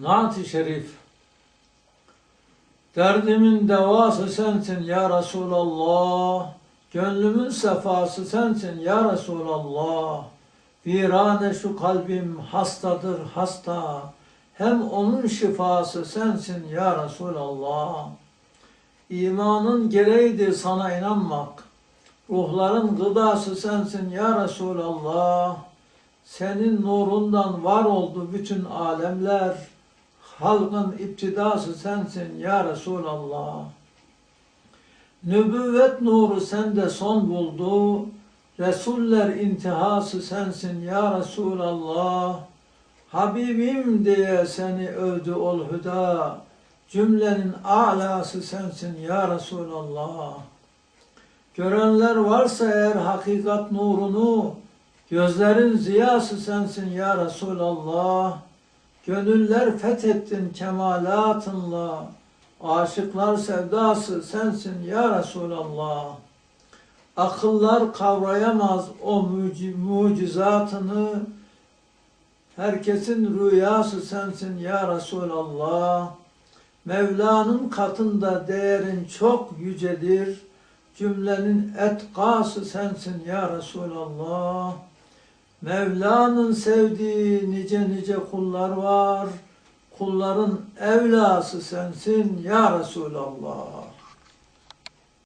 Naat-ı Şerif. Derdimin devası sensin ya Resulallah. Gönlümün sefası sensin ya Resulallah. Virane şu kalbim hastadır hasta. Hem onun şifası sensin ya Resulallah. İmanın gereğidir sana inanmak. Ruhların gıdası sensin ya Resulallah. Senin nurundan var oldu bütün alemler. Halkın iptidası sensin ya Resulallah. Nübüvvet nuru sende son buldu. Resuller intihası sensin ya Resulallah. Habibim diye seni övdü ol hüda. Cümlenin alası sensin ya Resulallah. Görenler varsa eğer hakikat nurunu, Gözlerin ziyası sensin ya Resulallah. Gönüller fethettin kemalatınla. Aşıklar sevdası sensin ya Resulallah. Akıllar kavrayamaz o muci- mucizatını. Herkesin rüyası sensin ya Resulallah. Mevla'nın katında değerin çok yücedir. Cümlenin etkası sensin ya Resulallah. Mevla'nın sevdiği nice nice kullar var. Kulların evlası sensin ya Resulallah.